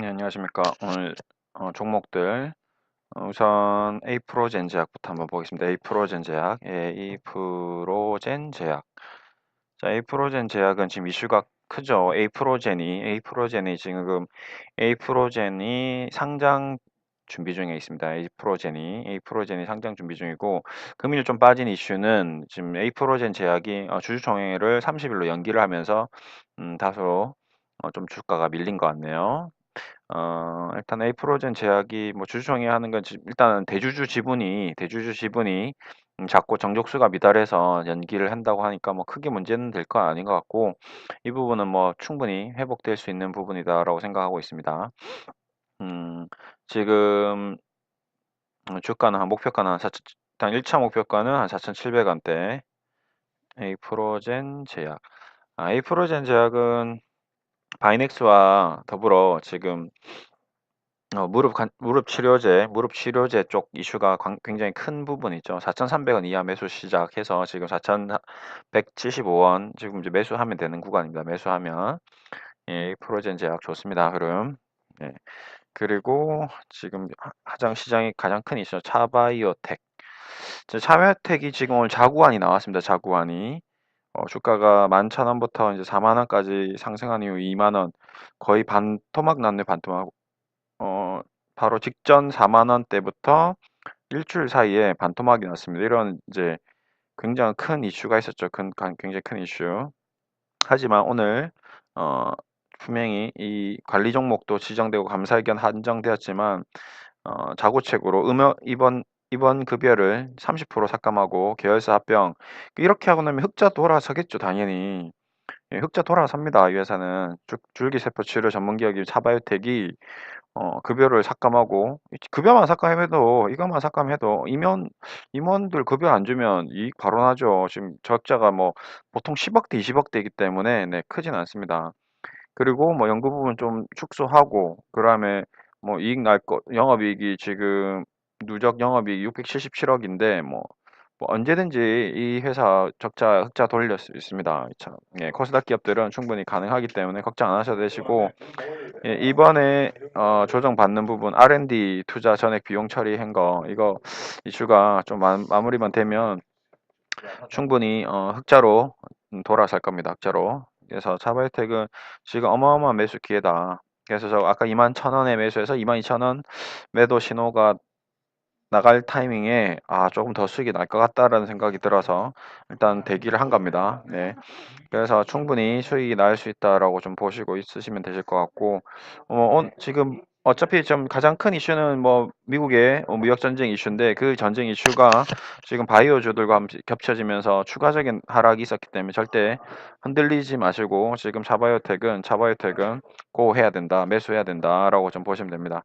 네, 안녕하십니까. 오늘 어, 종목들 어, 우선 에이프로젠 제약부터 한번 보겠습니다. 에이프로젠 제약, 예, 에이프로젠 제약. 자, 에이프로젠 제약은 지금 이슈가 크죠. 에이프로젠이 에이프로젠이 지금 에이프로젠이 상장 준비 중에 있습니다. 에이프로젠이 에이프로젠이 상장 준비 중이고 금일 좀 빠진 이슈는 지금 에이프로젠 제약이 어, 주주 총회를 30일로 연기를 하면서 음, 다소 어, 좀 주가가 밀린 것 같네요. 어, 일단 에이프로젠 제약이 뭐 주주총회 하는 건 지- 일단은 대주주 지분이 대주주 지분이 음, 작고 정족수가 미달해서 연기를 한다고 하니까 뭐 크게 문제는 될 건 아닌 것 같고 이 부분은 뭐 충분히 회복될 수 있는 부분이다라고 생각하고 있습니다. 음, 지금 어, 주가는 한 목표가는 한 4, 일단 1차 목표가는 한 4,700원대 에이프로젠 제약. 아, 에이프로젠 제약은 바이넥스와 더불어 지금 어, 무릎 간- 무릎 치료제, 무릎 치료제 쪽 이슈가 광- 굉장히 큰 부분이죠. 4,300원 이하 매수 시작해서 지금 4,175원 지금 이제 매수하면 되는 구간입니다. 매수하면 예, 프로젠 제약 좋습니다. 흐름. 예. 그리고 지금 하- 하장 시장이 가장 큰 이슈 차바이오텍. 저 차바이오텍이 지금 오늘 자구안이 나왔습니다. 자구안이 어, 주가가 11,000원부터 이제 4만원까지 상승한 이후 2만원 거의 반 토막 났네 반토막 어, 바로 직전 4만 원대부터 일주일 사이에 반토막이 났습니다. 이런 이제 굉장히 큰 이슈가 있었죠. 큰, 간- 굉장히 큰 이슈. 하지만 오늘 어, 분명히 이 관리 종목도 지정되고 감사의견 한정되었지만 어, 자구책으로 음여, 이번 이번 급여를 30% 삭감하고 계열사 합병 이렇게 하고 나면 흑자 돌아서겠죠 당연히 예, 흑자 돌아섭니다 이 회사는 줄, 줄기세포 치료 전문기업이 차바이오텍이 어, 급여를 삭감하고 급여만 삭감해도 이것만 삭감해도 임원 임원들 급여 안 주면 이익 바로 나죠. 지금 적자가 뭐 보통 10억대, 20억대이기 때문에 네, 크진 않습니다. 그리고 뭐 연구 부분 좀 축소하고 그다음에 뭐 이익 날 거 영업이익이 지금 누적 영업이익 677억인데 뭐, 뭐 언제든지 이 회사 적자 흑자 돌릴 수 있습니다. 참, 예, 코스닥 기업들은 충분히 가능하기 때문에 걱정 안 하셔도 되시고 예, 이번에 어, 조정 받는 부분 R&D 투자 전액 비용 처리한 거 이거 이슈가 좀 마, 마무리만 되면 충분히 어, 흑자로 음, 돌아설 겁니다. 흑자로. 그래서 차바이오텍은 지금 어마어마한 매수 기회다. 그래서 저 아까 2만 1,000원에 매수해서 2만 2천 원 매도 신호가 나갈 타이밍에 아 조금 더 수익이 날 것 같다라는 생각이 들어서 일단 대기를 한 겁니다. 네. 그래서 충분히 수익이 날 수 있다라고 좀 보시고 있으시면 되실 것 같고 어, 어, 지금 어차피 좀 가장 큰 이슈는 뭐 미국의 어, 무역 전쟁 이슈인데 그 전쟁 이슈가 지금 바이오주들과 겹쳐지면서 추가적인 하락이 있었기 때문에 절대 흔들리지 마시고 지금 차바이오텍은 차바이오텍은 고 해야 된다 매수해야 된다라고 좀 보시면 됩니다.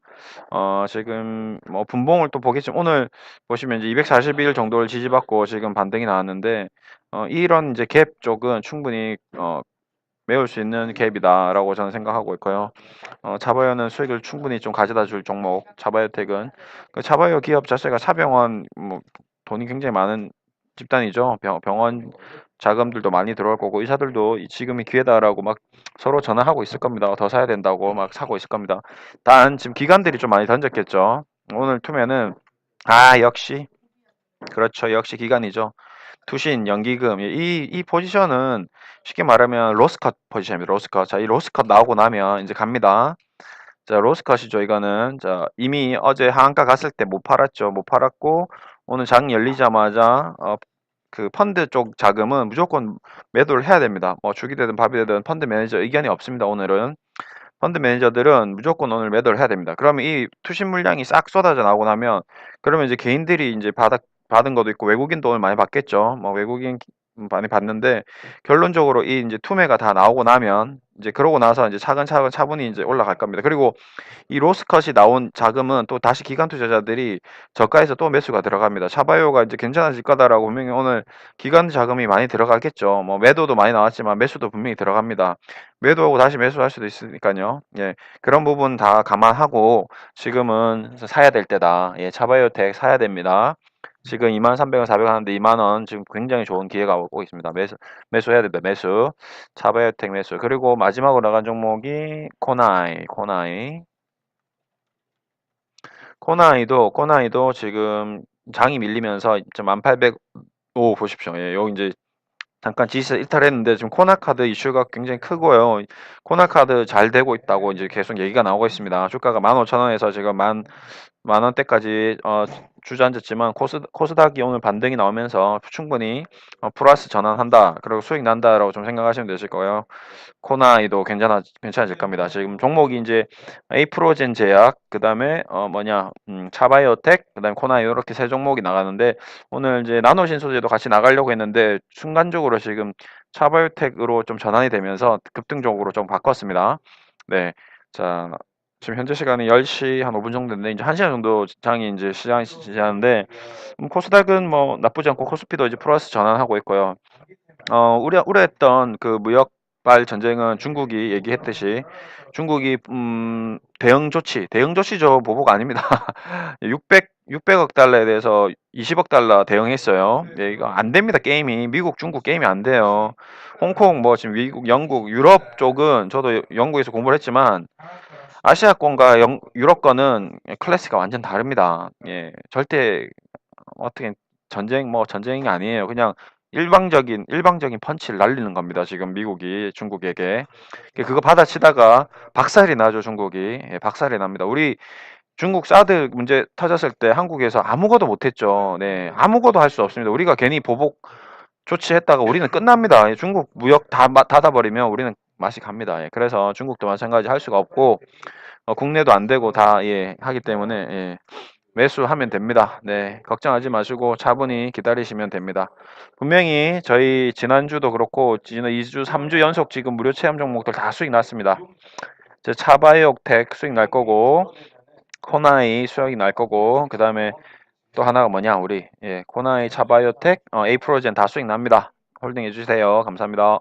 어, 지금 뭐 분봉을 또 보겠지만 오늘 보시면 이제 241 정도를 지지받고 지금 반등이 나왔는데 어, 이런 이제 갭 쪽은 충분히 어, 메울 수 있는 갭이다라고 저는 생각하고 있고요. 어, 차바이오는 수익을 충분히 좀 가져다 줄 종목, 차바이오텍은 그 차바이오 기업 자체가 차병원 뭐 돈이 굉장히 많은 집단이죠. 병, 병원 자금들도 많이 들어올 거고 의사들도 이- 지금이 기회다라고 막 서로 전화하고 있을 겁니다. 더 사야 된다고 막 사고 있을 겁니다. 단 지금 기관들이 좀 많이 던졌겠죠. 오늘 투면은 아 역시 그렇죠. 역시 기관이죠. 투신, 연기금 이, 이 포지션은 쉽게 말하면 로스컷 포지션입니다. 로스컷. 자, 이 로스컷 나오고 나면 이제 갑니다. 자, 로스컷이죠. 이거는 자 이미 어제 하한가 갔을 때 못 팔았죠. 못 팔았고 오늘 장 열리자마자 어, 그 펀드 쪽 자금은 무조건 매도를 해야 됩니다. 뭐 주기 되든 밥이 되든 펀드 매니저 의견이 없습니다. 오늘은 펀드 매니저들은 무조건 오늘 매도를 해야 됩니다. 그러면 이 투신 물량이 싹 쏟아져 나오고 나면 그러면 이제 개인들이 이제 받아, 받은 것도 있고 외국인도 오늘 많이 받겠죠. 뭐 외국인 많이 받는데 결론적으로 이 이제 투매가 다 나오고 나면 이제 그러고 나서 이제 차근차근 차분히 이제 올라갈 겁니다. 그리고 이 로스컷이 나온 자금은 또 다시 기관 투자자들이 저가에서 또 매수가 들어갑니다. 차바이오가 이제 괜찮아질 거다라고 분명히 오늘 기관 자금이 많이 들어가겠죠. 뭐 매도도 많이 나왔지만 매수도 분명히 들어갑니다. 매도하고 다시 매수할 수도 있으니까요. 예. 그런 부분 다 감안하고 지금은 사야 될 때다. 예, 차바이오텍 사야 됩니다. 지금 23,300원, 400원 하는데 2만 원 지금 굉장히 좋은 기회가 오고 있습니다. 매수, 매수해야 됩니다. 매수. 차바이오텍 매수. 그리고 마지막으로 나간 종목이 코나이, 코나이. 코나이도 코나이도 지금 장이 밀리면서 1805 보십시오. 예, 여기 이제 잠깐 지수 일탈했는데 지금 코나카드 이슈가 굉장히 크고요. 코나카드 잘 되고 있다고 이제 계속 얘기가 나오고 있습니다. 주가가 15,000원에서 지금 만, 만 원대까지 어, 주저앉았지만 코스, 코스닥이 오늘 반등이 나오면서 충분히 어, 플러스 전환한다. 그리고 수익 난다라고 좀 생각하시면 되실 거예요. 코나이도 괜찮아 괜찮아질 겁니다. 지금 종목이 이제 에이프로젠 제약, 그 다음에 어 뭐냐 음, 차바이오텍, 그 다음에 코나이 이렇게 세 종목이 나가는데 오늘 이제 나노신 소재도 같이 나가려고 했는데 순간적으로 지금 차바이오텍으로 좀 전환이 되면서 급등적으로 좀 바꿨습니다. 네, 자 지금 현재 시간이 10시 한 5분 정도 됐는데 이제 1시간 정도 장이 이제 시장이 지나는데 음, 코스닥은 뭐 나쁘지 않고 코스피도 이제 플러스 전환하고 있고요. 어 우려 우려했던 그 무역 발 전쟁은 중국이 얘기했듯이 중국이 음 대응 조치, 대응 조치죠. 보복 아닙니다. 600 600억 달러에 대해서 20억 달러 대응했어요. 예, 이거 안 됩니다. 게임이 미국, 중국 게임이 안 돼요. 홍콩 뭐 지금 미국, 영국, 유럽 쪽은 저도 영국에서 공부를 했지만 아시아권과 영, 유럽권은 클래스가 완전 다릅니다. 예, 절대 어떻게 전쟁 뭐 전쟁이 아니에요. 그냥 일방적인 일방적인 펀치를 날리는 겁니다. 지금 미국이 중국에게 그거 받아치다가 박살이 나죠. 중국이 예, 박살이 납니다. 우리 중국 사드 문제 터졌을 때 한국에서 아무것도 못했죠. 네, 아무것도 할 수 없습니다. 우리가 괜히 보복 조치했다가 우리는 끝납니다. 예, 중국 무역 다 마- 닫아버리면 우리는 맛이 갑니다. 예, 그래서 중국도 마찬가지 할 수가 없고 어, 국내도 안 되고 다 예, 하기 때문에 예, 매수하면 됩니다. 네, 걱정하지 마시고 차분히 기다리시면 됩니다. 분명히 저희 지난주도 그렇고 지난 2주, 3주 연속 지금 무료 체험 종목들 다 수익 났습니다. 제 차바이옥텍 수익 날 거고 코나이 수익이 날 거고 그 다음에 또 하나가 뭐냐 우리 예, 코나이 차바이오텍 어, 에이프로젠 다 수익 납니다. 홀딩 해주세요. 감사합니다.